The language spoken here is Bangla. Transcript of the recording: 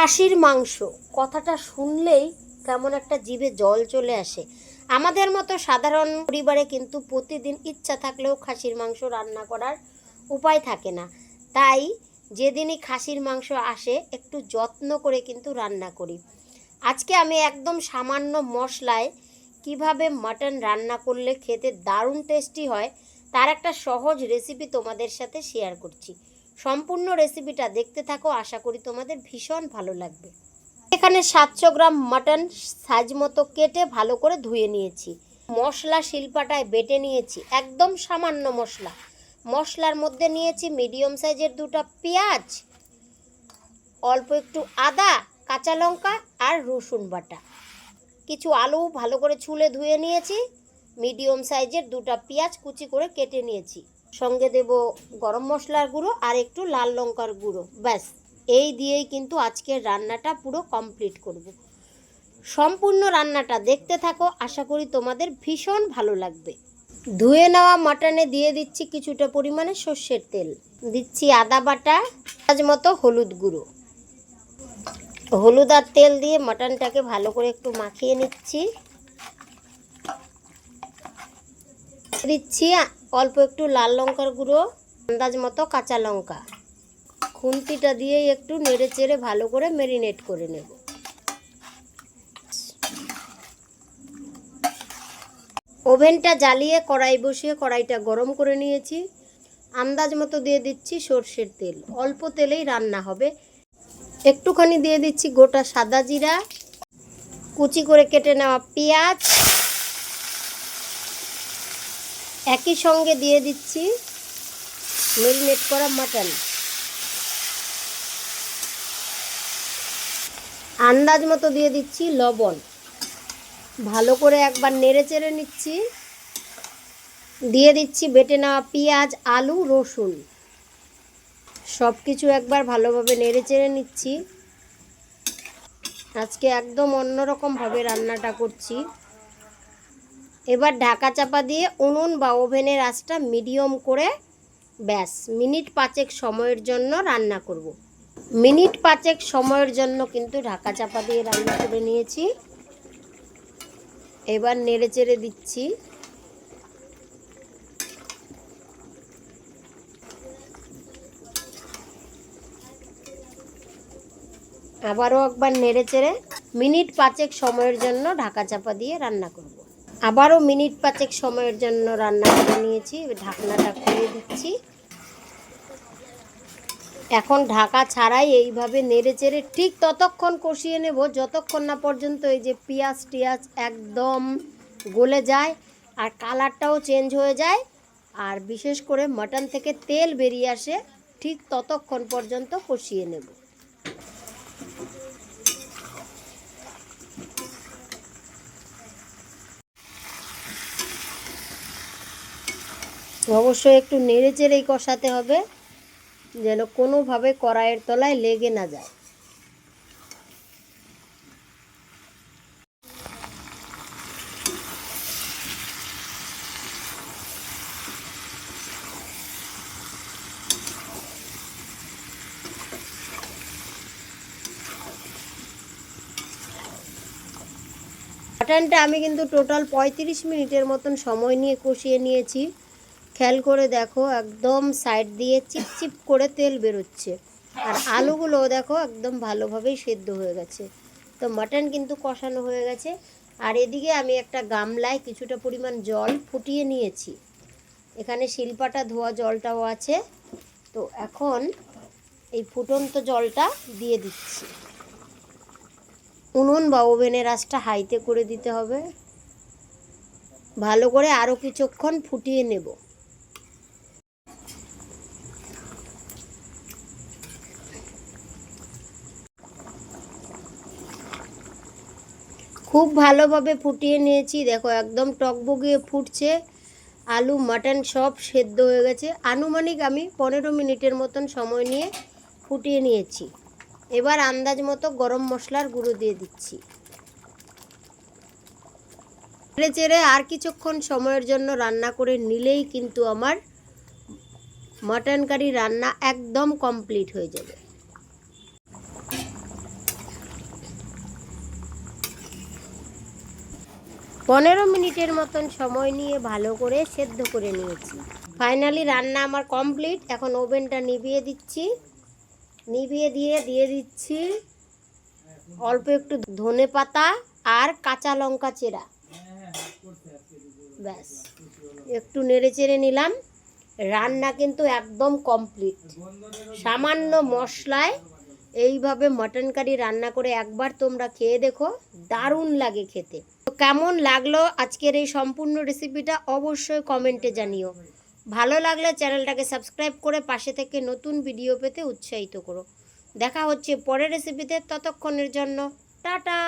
খাসির মাংস। কথাটা শুনলেই কেমন একটা জিভে জল চলে আসে। আমাদের মতো সাধারণ পরিবারে কিন্তু প্রতিদিন ইচ্ছা থাকলেও খাসির মাংস রান্না করার উপায় থাকে না। তাই যেদিনই খাসির মাংস আসে, একটু যত্ন করে কিন্তু রান্না করি। আজকে আমি একদম সামান্য মশলায় কীভাবে মাটন রান্না করলে খেতে দারুণ টেস্টি হয়, তার একটা সহজ রেসিপি তোমাদের সাথে শেয়ার করছি। সম্পূর্ণ রেসিপিটা দেখতে থাকো, আশা করি তোমাদের ভীষণ ভালো লাগবে। এখানে সাতশো গ্রাম মাটন সাইজ মতো কেটে ভালো করে ধুয়ে নিয়েছি। মশলা শিল্পাটায় বেটে নিয়েছি, একদম সামান্য মশলা। মশলার মধ্যে নিয়েছি মিডিয়াম সাইজের দুটো পেঁয়াজ, অল্প একটু আদা, কাঁচা লঙ্কা আর রসুন বাটা। কিছু আলু ভালো করে ছুলে ধুয়ে নিয়েছি মিডিয়াম সাইজের দুটো পেঁয়াজ কুচি করে কেটে নিয়েছি। সঙ্গে দেব গরম মশলার গুঁড়ো আর একটু লাল লঙ্কার গুঁড়ো। ব্যাস, এই দিয়েই কিন্তু আজকের রান্নাটা পুরো কমপ্লিট করব। সম্পূর্ণ রান্নাটা দেখতে থাকো, আশা করি তোমাদের ভীষণ ভালো লাগবে। ধুয়ে নেওয়া মাটনে দিয়ে দিচ্ছি কিছুটা পরিমাণে সর্ষের তেল। দিচ্ছি আদা বাটা আজ মতো হলুদ গুঁড়ো। হলুদ আর তেল দিয়ে মাটনটাকে ভালো করে একটু মাখিয়ে নিচ্ছি। দিচ্ছি অল্প একটু লাল লঙ্কার গুঁড়ো, আন্দাজ মতো কাঁচা লঙ্কা। খুন্তিটা দিয়েই একটু নেড়ে চেড়ে ভালো করে মেরিনেট করে নেব। ওভেনটা জ্বালিয়ে কড়াই বসিয়ে কড়াইটা গরম করে নিয়েছি। আন্দাজ মতো দিয়ে দিচ্ছি সর্ষের তেল। অল্প তেলেই রান্না হবে। একটুখানি দিয়ে দিচ্ছি গোটা সাদা জিরা। কুচি করে কেটে নেওয়া পেঁয়াজ। একই সঙ্গে দিয়ে দিচ্ছি মেরিনেট করা মাটন আন্দাজ মতো দিয়ে দিচ্ছি লবণ। ভালো করে একবার নেড়ে চেড়ে নিচ্ছি। দিয়ে দিচ্ছি বেটে নেওয়া পেঁয়াজ, আলু, রসুন। সব কিছু একবার ভালোভাবে নেড়ে চেড়ে নিচ্ছি। আজকে একদম অন্যরকমভাবে রান্নাটা করছি। এবার ঢাকা চাপা দিয়ে উনুন বা ওভেনের আঁচটা মিডিয়াম করে ব্যাস, মিনিট পাঁচেক সময়ের জন্য রান্না করব। মিনিট পাঁচেক সময়ের জন্য কিন্তু ঢাকা চাপা দিয়ে রান্না করে নিয়েছি এবার নেড়ে চেড়ে দিচ্ছি আবারও একবার নেড়ে চেড়ে মিনিট পাঁচেক সময়ের জন্য ঢাকা চাপা দিয়ে রান্না করব। আবারও মিনিট পাঁচেক সময়ের জন্য রান্না করে নিয়েছি, ঢাকনাটা খুলে দিচ্ছি। এখন ঢাকা ছাড়াই এইভাবে নেড়ে চেড়ে ঠিক ততক্ষণ কষিয়ে নেব, যতক্ষণ না পর্যন্ত এই যে পেঁয়াজ টিয়াজ একদম গলে যায় আর কালারটাও চেঞ্জ হয়ে যায়। আর বিশেষ করে মাটন থেকে তেল বেরিয়ে আসে, ঠিক ততক্ষণ পর্যন্ত কষিয়ে নেব। অবশ্যই একটু নেড়ে চেড়েই কষাতে হবে, যেন কোনোভাবে কড়াইয়ের তলায় লেগে না যায়। মাটনটা আমি কিন্তু টোটাল পঁয়ত্রিশ মিনিটের মতন সময় নিয়ে কষিয়ে নিয়েছি। খেয়াল করে দেখো, একদম সাইড দিয়ে চিপচিপ করে তেল বেরোচ্ছে। আর আলুগুলোও দেখো, একদম ভালোভাবেই সেদ্ধ হয়ে গেছে। তো মাটন কিন্তু কষানো হয়ে গেছে। আর এদিকে আমি একটা গামলায় কিছুটা পরিমাণ জল ফুটিয়ে নিয়েছি। এখানে শিল্পাটা ধোয়া জলটাও আছে। তো এখন এই ফুটন্ত জলটা দিয়ে দিচ্ছি। উনুন বা ওভেনের আঁচটা হাইতে করে দিতে হবে। ভালো করে আরও কিছুক্ষণ ফুটিয়ে নেব। খুব ভালোভাবে ফুটিয়ে নিয়েছি। দেখো, একদম টকবগিয়ে ফুটছে। আলু, মাটন সব সেদ্ধ হয়ে গেছে। আনুমানিক আমি পনেরো মিনিটের মতন সময় নিয়ে ফুটিয়ে নিয়েছি। এবার আন্দাজ মতো গরম মশলার গুঁড়ো দিয়ে দিচ্ছি। চেড়ে চেড়ে আর কিছুক্ষণ সময়ের জন্য রান্না করে নিলেই কিন্তু আমার মাটন কারি রান্না একদম কমপ্লিট হয়ে যাবে। পনেরো মিনিটের মতন সময় নিয়ে ভালো করে সেদ্ধ করে নিয়েছি। ফাইনালি রান্না আমার কমপ্লিট এখন ওভেনটা নিভিয়ে দিচ্ছি। নিভিয়ে দিয়ে দিয়ে দিচ্ছি অল্প একটু ধনে পাতা আর কাঁচা লঙ্কা চেরা। ব্যাস, একটু নেড়ে চেড়ে নিলাম। রান্না কিন্তু একদম কমপ্লিট সামান্য মশলায় এইভাবে মটন কারি রান্না করে একবার তোমরা খেয়ে দেখো। দারুণ লাগে খেতে। কেমন লাগল আজকের এই সম্পূর্ণ রেসিপিটা অবশ্যই কমেন্টে জানিও। ভালো লাগলে চ্যানেলটাকে সাবস্ক্রাইব করে পাশে থেকে নতুন ভিডিও পেতে উৎসাহিত করো। দেখা হচ্ছে পরের রেসিপিতে ততক্ষণের জন্য, টাটা!